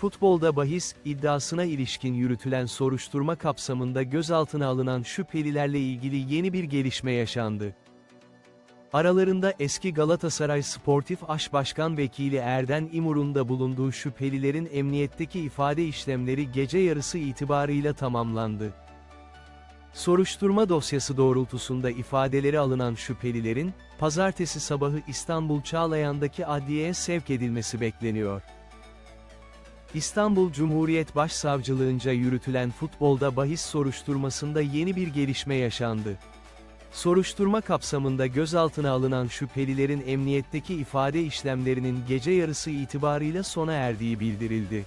Futbolda bahis iddiasına ilişkin yürütülen soruşturma kapsamında gözaltına alınan şüphelilerle ilgili yeni bir gelişme yaşandı. Aralarında eski Galatasaray Sportif Aş Başkan Vekili Erden İmur'un da bulunduğu şüphelilerin emniyetteki ifade işlemleri gece yarısı itibarıyla tamamlandı. Soruşturma dosyası doğrultusunda ifadeleri alınan şüphelilerin, pazartesi sabahı İstanbul Çağlayan'daki adliyeye sevk edilmesi bekleniyor. İstanbul Cumhuriyet Başsavcılığınca yürütülen futbolda bahis soruşturmasında yeni bir gelişme yaşandı. Soruşturma kapsamında gözaltına alınan şüphelilerin emniyetteki ifade işlemlerinin gece yarısı itibarıyla sona erdiği bildirildi.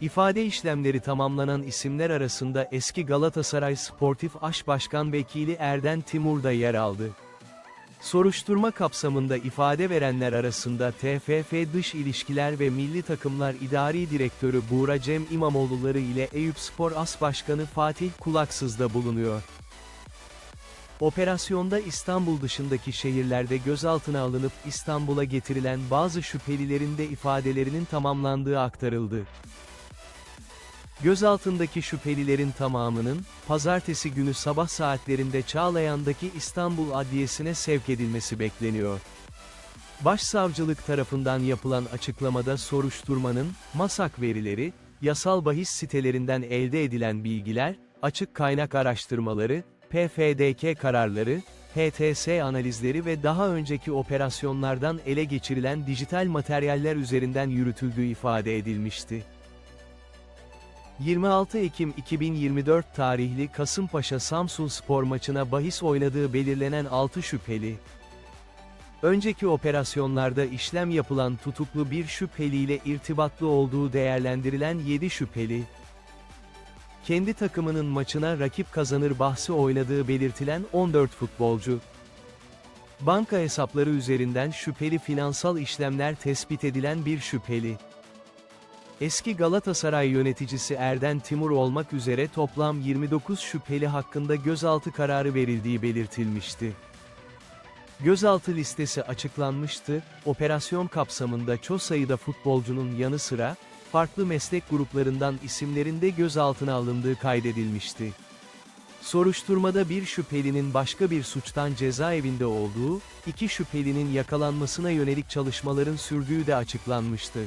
İfade işlemleri tamamlanan isimler arasında eski Galatasaray Sportif Aş Başkan Vekili Erden Timur da yer aldı. Soruşturma kapsamında ifade verenler arasında TFF Dış İlişkiler ve Milli Takımlar İdari Direktörü Buğra Cem İmamoğluları ile Eyüp Spor As Başkanı Fatih Kulaksız da bulunuyor. Operasyonda İstanbul dışındaki şehirlerde gözaltına alınıp İstanbul'a getirilen bazı şüphelilerin de ifadelerinin tamamlandığı aktarıldı. Gözaltındaki şüphelilerin tamamının, pazartesi günü sabah saatlerinde Çağlayan'daki İstanbul Adliyesi'ne sevk edilmesi bekleniyor. Başsavcılık tarafından yapılan açıklamada soruşturmanın, MASAK verileri, yasal bahis sitelerinden elde edilen bilgiler, açık kaynak araştırmaları, PFDK kararları, HTS analizleri ve daha önceki operasyonlardan ele geçirilen dijital materyaller üzerinden yürütüldüğü ifade edilmişti. 26 Ekim 2024 tarihli Kasımpaşa Samsun Spor maçına bahis oynadığı belirlenen 6 şüpheli. Önceki operasyonlarda işlem yapılan tutuklu bir şüpheliyle irtibatlı olduğu değerlendirilen 7 şüpheli. Kendi takımının maçına rakip kazanır bahsi oynadığı belirtilen 14 futbolcu. Banka hesapları üzerinden şüpheli finansal işlemler tespit edilen bir şüpheli. Eski Galatasaray yöneticisi Erden Timur olmak üzere toplam 29 şüpheli hakkında gözaltı kararı verildiği belirtilmişti. Gözaltı listesi açıklanmıştı, operasyon kapsamında çok sayıda futbolcunun yanı sıra, farklı meslek gruplarından isimlerin de gözaltına alındığı kaydedilmişti. Soruşturmada bir şüphelinin başka bir suçtan cezaevinde olduğu, iki şüphelinin yakalanmasına yönelik çalışmaların sürdüğü de açıklanmıştı.